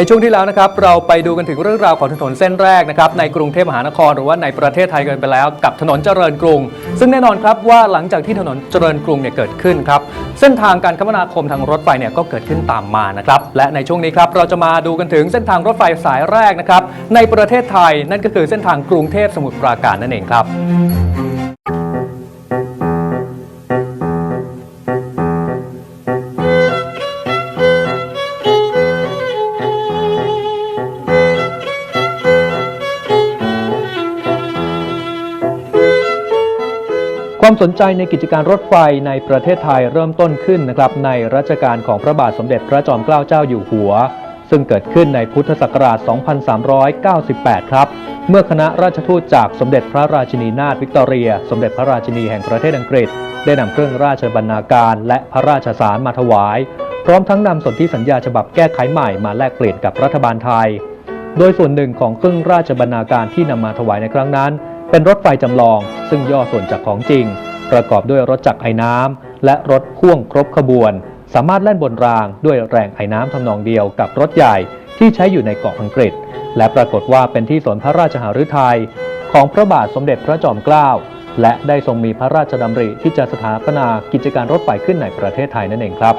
ในช่วงที่แล้วนะครับเราไปดูกันถึงเรื่องราวของถนนเส้นแรกนะครับในกรุงเทพมหานครหรือว่าในประเทศไทยกันไปแล้ว กับถนนเจริญกรุง ซึ่งแน่นอนครับว่าหลังจากที่ถนนเจริญกรุงเนี่ยเกิดขึ้นครับเส้นทางการคมนาคมทางรถไฟเนี่ยก็เกิดขึ้นตามมานะครับและในช่วงนี้ครับเราจะมาดูกันถึงเส้นทางรถไฟสายแรกนะครับในประเทศไทยนั่นก็คือเส้นทางกรุงเทพสมุทรปราการนั่นเองครับ สนใจในกิจการรถไฟในประเทศไทยเริ่มต้นขึ้นนะครับในรัชกาลของพระบาทสมเด็จพระจอมเกล้าเจ้าอยู่หัว ซึ่งเกิดขึ้นในพุทธศักราช 2398 ครับ เมื่อคณะราชทูตจากสมเด็จพระราชินีนาถวิกตอเรีย สมเด็จพระราชินีแห่งประเทศอังกฤษ ได้นำเครื่องราชบรรณาการและพระราชสารมาถวาย พร้อมทั้งนำสนธิสัญญาฉบับแก้ไขใหม่มาแลกเปลี่ยนกับรัฐบาลไทย โดยส่วนหนึ่งของเครื่องราชบรรณาการที่นำมาถวายในครั้งนั้น เป็นรถไฟจำลอง ซึ่งย่อส่วนจากของจริง ประกอบด้วยรถจักรไอ้น้ำและรถพ่วงครบขบวน สามารถแล่นบนรางด้วยแรงไอ้น้ำทำนองเดียวกับรถใหญ่ที่ใช้อยู่ในเกาะอังกฤษ และปรากฏว่าเป็นที่สนพระราชหฤทัยของพระบาทสมเด็จพระจอมเกล้าและได้ทรงมีพระราชดำริที่จะสถาปนากิจการรถไฟขึ้นในประเทศไทยนั่นเองครับ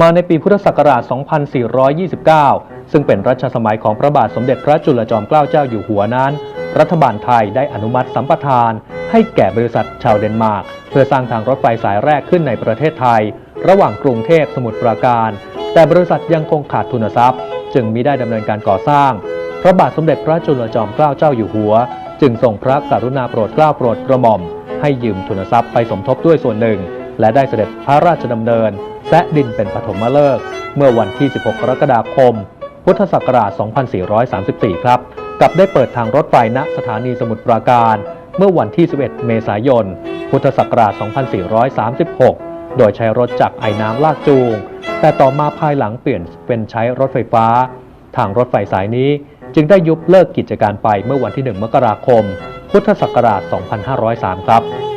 มาในปีพุทธศักราช 2429 ซึ่งเป็นรัชสมัยของพระบาทสมเด็จพระจุลจอมเกล้าเจ้าอยู่หัวนั้น รัฐบาลไทยได้อนุมัติสัมปทาน ให้แก่บริษัทชาวเดนมาร์ก เพื่อสร้างทางรถไฟสายแรกขึ้นในประเทศไทย ระหว่างกรุงเทพสมุทรปราการ แต่บริษัทยังคงขาดทุนทรัพย์ จึงมิได้ดำเนินการก่อสร้าง พระบาทสมเด็จพระจุลจอมเกล้าเจ้าอยู่หัว จึงทรงพระกรุณาโปรดเกล้าโปรดกระหม่อม ให้ยืมทุนทรัพย์ไปสมทบด้วยส่วนหนึ่ง และได้เสด็จพระราชดำเนิน แซะดินเป็นปฐมฤกษ์เมื่อวันที่ 16 กรกฎาคม พุทธศักราช 2434 ครับ กับได้เปิดทางรถไฟณสถานีสมุทรปราการ เมื่อวันที่ 11 เมษายน พุทธศักราช 2436 โดยใช้รถจักรไอ้น้ำลากจูง แต่ต่อมาภายหลังเปลี่ยนเป็นใช้รถไฟฟ้า ทางรถไฟสายนี้จึงได้ยุบเลิกกิจการไปเมื่อวันที่ 1 มกราคม พุทธศักราช 2503 ครับ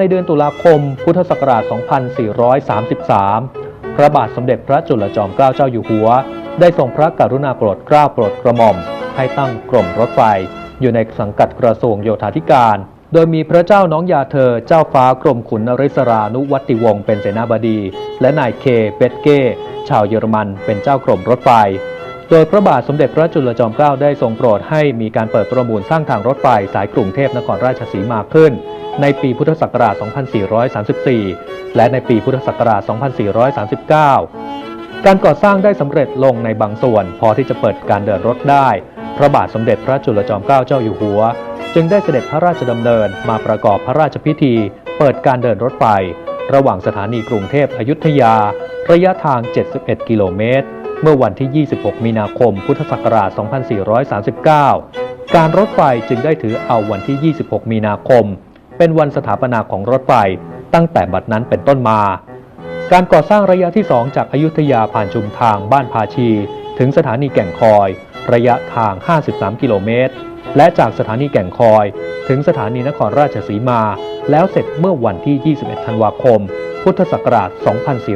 ในเดือนตุลาคม พุทธศักราช 2433 พระบาทสมเด็จพระจุลจอมเกล้าเจ้าอยู่หัว ได้ทรงพระกรุณาโปรดเกล้าโปรดกระหม่อม ให้ตั้งกรมรถไฟ อยู่ในสังกัดกระทรวงโยธาธิการ โดยมีพระเจ้าน้องยาเธอเจ้าฟ้ากรมขุนนริศรานุวัติวงศ์เป็นเสนาบดี และนายเคเบตเก้ชาวเยอรมันเป็นเจ้ากรมรถไฟ โดยพระบาทสมเด็จพระจุลจอมเกล้าได้ทรงโปรดให้มีการเปิดประมูลสร้างทางรถไฟสายกรุงเทพนครราชสีมาขึ้น ในปีพุทธศักราช 2434 และในปีพุทธศักราช 2439 การก่อสร้างได้สำเร็จลงในบางส่วน พอที่จะเปิดการเดินรถได้ พระบาทสมเด็จพระจุลจอมเกล้าเจ้าอยู่หัว จึงได้เสด็จพระราชดำเนินมาประกอบพระราชพิธี เปิดการเดินรถไฟ ระหว่างสถานีกรุงเทพอยุธยา ระยะทาง 71 กิโลเมตร เมื่อวันที่ 26 มีนาคม พุทธศักราช 2439 การรถไฟจึงได้ถือเอาวันที่ 26 มีนาคม เป็นวันสถาปนาของรถไฟตั้งแต่บัดนั้นเป็นต้นมา การก่อสร้างระยะที่ 2 จากอายุทยาผ่านชุมทางบ้านพาชี ถึงสถานีแก่งคอย ระยะทาง 53 กิโลเมตร และจากสถานีแก่งคอย ถึงสถานีนครราชสีมา แล้วเสร็จเมื่อวันที่ 21 ธันวาคม พุทธศักราช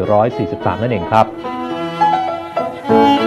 2443 นั่นเองครับ พ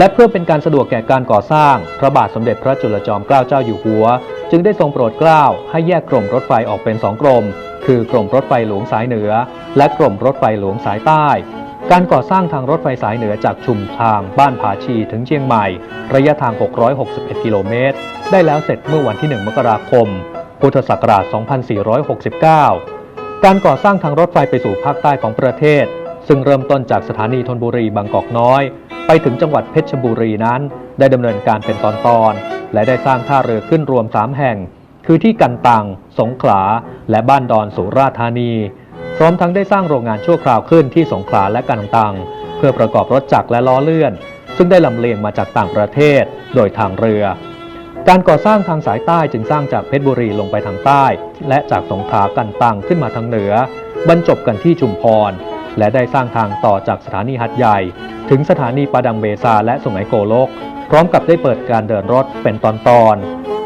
และเพื่อเป็นการสะดวกแก่การก่อสร้าง พระบาทสมเด็จพระจุลจอมเกล้าเจ้าอยู่หัว จึงได้ทรงโปรดเกล้าให้แยกกรมรถไฟออกเป็นสองกรม คือกรมรถไฟหลวงสายเหนือ และกรมรถไฟหลวงสายใต้ การก่อสร้างทางรถไฟสายเหนือจากชุมทางบ้านผาชีถึงเชียงใหม่ ระยะทาง 661 กิโลเมตร ได้แล้วเสร็จเมื่อวันที่ 1 มกราคม พุทธศักราช 2469 การก่อสร้างทางรถไฟไปสู่ภาคใต้ของประเทศ ซึ่งเริ่มต้นจากสถานีธนบุรีบางกอกน้อย ไปถึงจังหวัดเพชรบุรีนั้น ได้ดำเนินการเป็นตอนๆและได้สร้างท่าเรือขึ้นรวม 3 แห่ง คือที่กันตัง สงขลา และบ้านดอนสุราษฎร์ธานี พร้อมทั้งได้สร้างโรงงานชั่วคราวขึ้นที่สงขลาและกันตัง เพื่อประกอบรถจักรและล้อเลื่อน ซึ่งได้ลำเลียงมาจากต่างประเทศ โดยทางเรือ การก่อสร้างทางสายใต้จึงสร้างจากเพชรบุรีลงไปทางใต้ และจากสงขลากันตังขึ้นมาทางเหนือบรรจบกันที่ชุมพร และได้สร้างทางต่อจากสถานีหัดใหญ่ ถึงสถานีปาดังเบซาและสุไหงโกลก พร้อมกับได้เปิดการเดินรถเป็นตอนๆ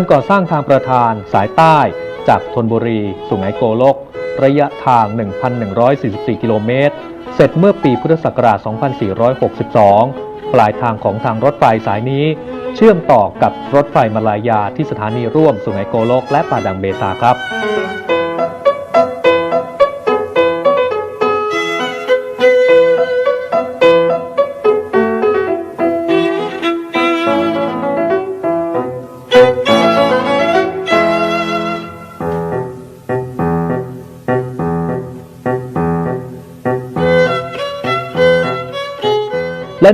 การก่อสร้างทางประธานสายใต้ จากธนบุรีสุไหงโกลก ระยะทาง 1,144 กิโลเมตร เสร็จเมื่อปีพุทธศักราช 2462 ปลายทางของทางรถไฟสายนี้ เชื่อมต่อกับรถไฟมาลายาที่สถานีร่วมสุไหงโกลก และป่าดังเบตาครับ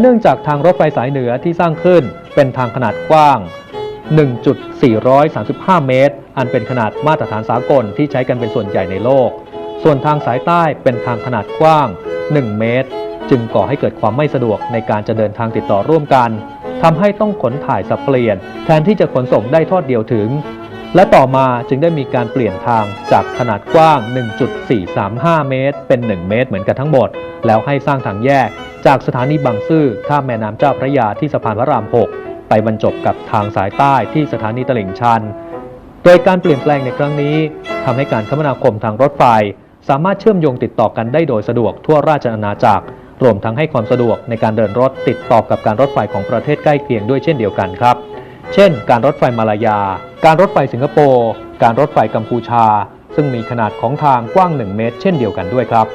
นื่องจากทางรถไฟสายเหนือที่สร้างขึ้นเป็นทางขนาดกว้าง 1.435 เมตร อันเป็นขนาดมาตรฐานสากลที่ใช้กันเป็นส่วนใหญ่ในโลก ส่วนทางสายใต้เป็นทางขนาดกว้าง 1 เมตร จึงก่อให้เกิดความไม่สะดวกในการจะเดินทางติดต่อร่วมกันทำให้ต้องขนถ่ายสับเปลี่ยน แทนที่จะขนส่งได้ทอดเดียวถึง และต่อมาจึงได้มีการเปลี่ยนทางจากขนาดกว้าง 1.435 เมตร เป็น 1 เมตรเหมือนกันทั้งหมด แล้วให้สร้างทางแยก จากสถานีบางซื่อข้ามแม่น้ำเจ้าพระยาที่สะพานพระราม 6 ไปบรรจบกับทางสายใต้ที่สถานีตลิ่งชัน โดยการเปลี่ยนแปลงในครั้งนี้ทำให้การคมนาคมทางรถไฟ สามารถเชื่อมโยงติดต่อกันได้โดยสะดวกทั่วราชอาณาจักร รวมทั้งให้ความสะดวกในการเดินรถติดต่อกับการรถไฟของประเทศใกล้เคียงด้วยเช่นเดียวกันครับ เช่น การรถไฟมาลายา การรถไฟสิงคโปร์ การรถไฟกัมพูชา ซึ่งมีขนาดของทางกว้าง 1 เมตร เช่นเดียวกันด้วยครับ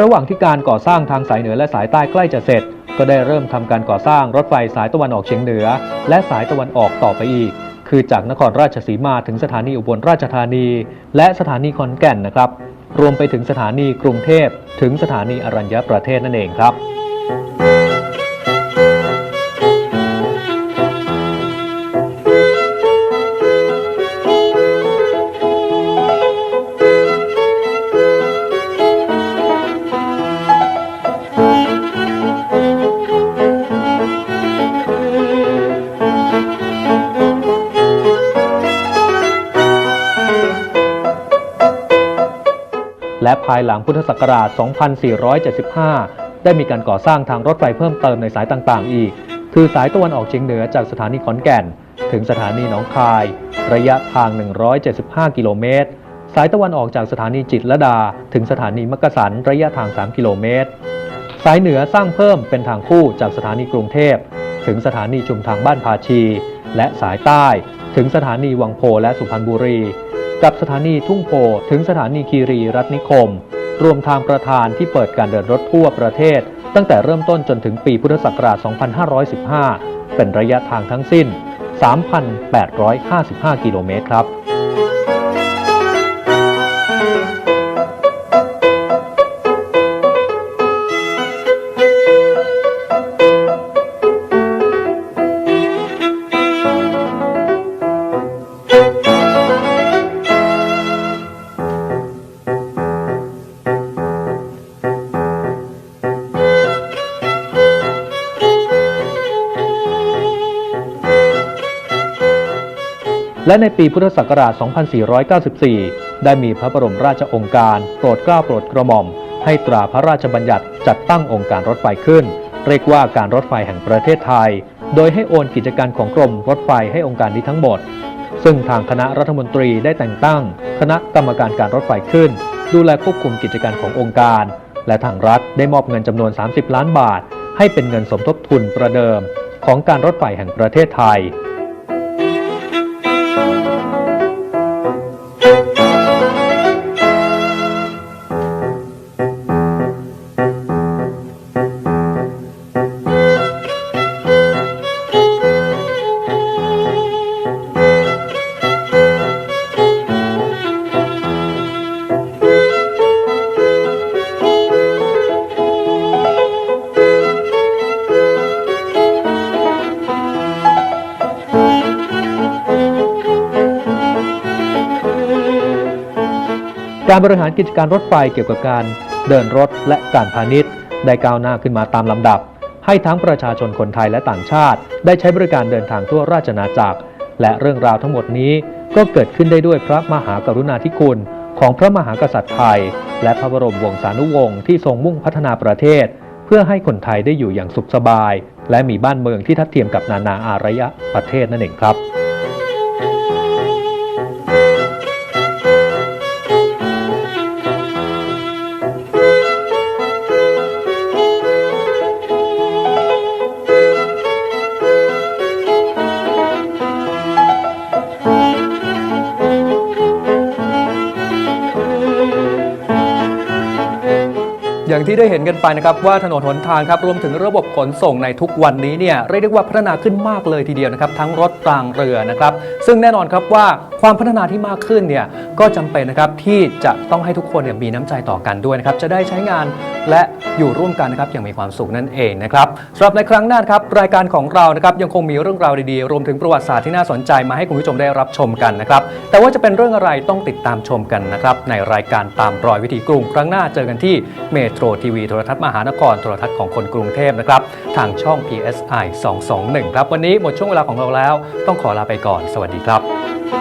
ระหว่างที่การก่อสร้างทางสายเหนือและสายใต้ใกล้จะเสร็จ ก็ได้เริ่มทำการก่อสร้างรถไฟสายตะวันออกเฉียงเหนือ และสายตะวันออกต่อไปอีก คือจากนครราชสีมาถึงสถานีอุบลราชธานี และสถานีขอนแก่นนะครับ รวมไปถึงสถานีกรุงเทพถึงสถานีอรัญญประเทศนั่นเองครับ และภายหลังพุทธศักราช 2475 ได้มีการก่อสร้างทางรถไฟเพิ่มเติมในสายต่างๆ อีก คือสายตะวันออกเฉียงเหนือจากสถานีขอนแก่น ถึงสถานีหนองคาย ระยะทาง 175 กิโลเมตร สายตะวันออกจากสถานีจิตรลดา ถึงสถานีมักกะสันระยะทาง 3 กิโลเมตร สายเหนือสร้างเพิ่มเป็นทางคู่จากสถานีกรุงเทพ ถึงสถานีชุมทางบ้านพาชี และสายใต้ ถึงสถานีวังโพและสุพรรณบุรี กับสถานีทุ่งโพถึงสถานีคีรีรัตนิคม รวมทางประธานที่เปิดการเดินรถทั่วประเทศ ตั้งแต่เริ่มต้นจนถึงปีพุทธศักราช 2515 เป็นระยะทางทั้งสิ้น 3,855 กิโลเมตรครับ และในปีพุทธศักราช 2494 ได้มีพระบรมราชองค์การ โปรดเกล้าโปรดกระหม่อม ให้ตราพระราชบัญญัติจัดตั้งองค์การรถไฟขึ้น เรียกว่าการรถไฟแห่งประเทศไทย โดยให้โอนกิจการของกรมรถไฟให้องค์การนี้ทั้งหมด ซึ่งทางคณะรัฐมนตรีได้แต่งตั้ง คณะกรรมการการรถไฟขึ้น ดูแลควบคุมกิจการขององค์การ และทางรัฐได้มอบเงินจำนวน 30 ล้านบาท ให้เป็นเงินสมทบทุนประเดิม ของการรถไฟแห่งประเทศไทย การบริหารกิจการรถไฟเกี่ยวกับการเดินรถและการพาณิชย์ ได้ก้าวหน้าขึ้นมาตามลำดับ ให้ทั้งประชาชนคนไทยและต่างชาติ ได้ใช้บริการเดินทางทั่วราชอาณาจักร และเรื่องราวทั้งหมดนี้ก็เกิดขึ้นได้ด้วยพระมหากรุณาธิคุณของพระมหากษัตริย์ไทย และพระบรมวงศานุวงศ์ที่ทรงมุ่งพัฒนาประเทศ เพื่อให้คนไทยได้อยู่อย่างสุขสบาย และมีบ้านเมืองที่ทัดเทียมกับนานาอารยประเทศนั่นเองครับ อย่างที่ได้เห็นกันไปนะครับว่าถนนหนทางครับรวมถึงระบบขนส่งในทุกวันนี้เนี่ยเรียกได้ว่าพัฒนาขึ้นมากเลยทีเดียวนะครับทั้งรถรางเรือนะครับซึ่งแน่นอนครับว่าความพัฒนาที่มากขึ้นเนี่ยก็จำเป็นนะครับที่จะต้องให้ทุกคนเนี่ยมีน้ำใจต่อกันด้วยนะครับจะได้ใช้งานและอยู่ร่วมกันนะครับอย่างมีความสุขนั่นเองนะครับสำหรับในครั้งหน้าครับรายการของเรานะครับยังคงมีเรื่องราวดีๆ รวมถึงประวัติศาสตร์ที่น่าสนใจมาให้คุณผู้ชมได้รับชมกันนะครับแต่ว่าจะเป็นเรื่องอะไรต้องติดตามชมกันนะครับในรายการตามรอยวิถีกรุง ครั้งหน้าเจอกันที่เมโทรทีวีโทรทัศน์มหานครโทรทัศน์ของคนกรุงเทพนะครับทางช่อง PSI 221 ครับวันนี้หมดช่วงเวลาของเราแล้ว ต้องขอลาไปก่อน สวัสดีครับ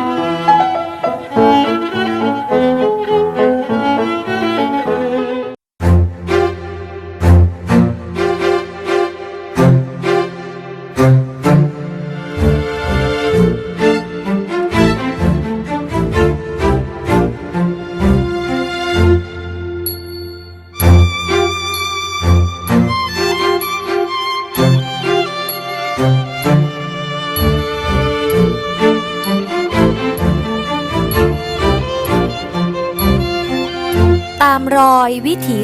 วิถี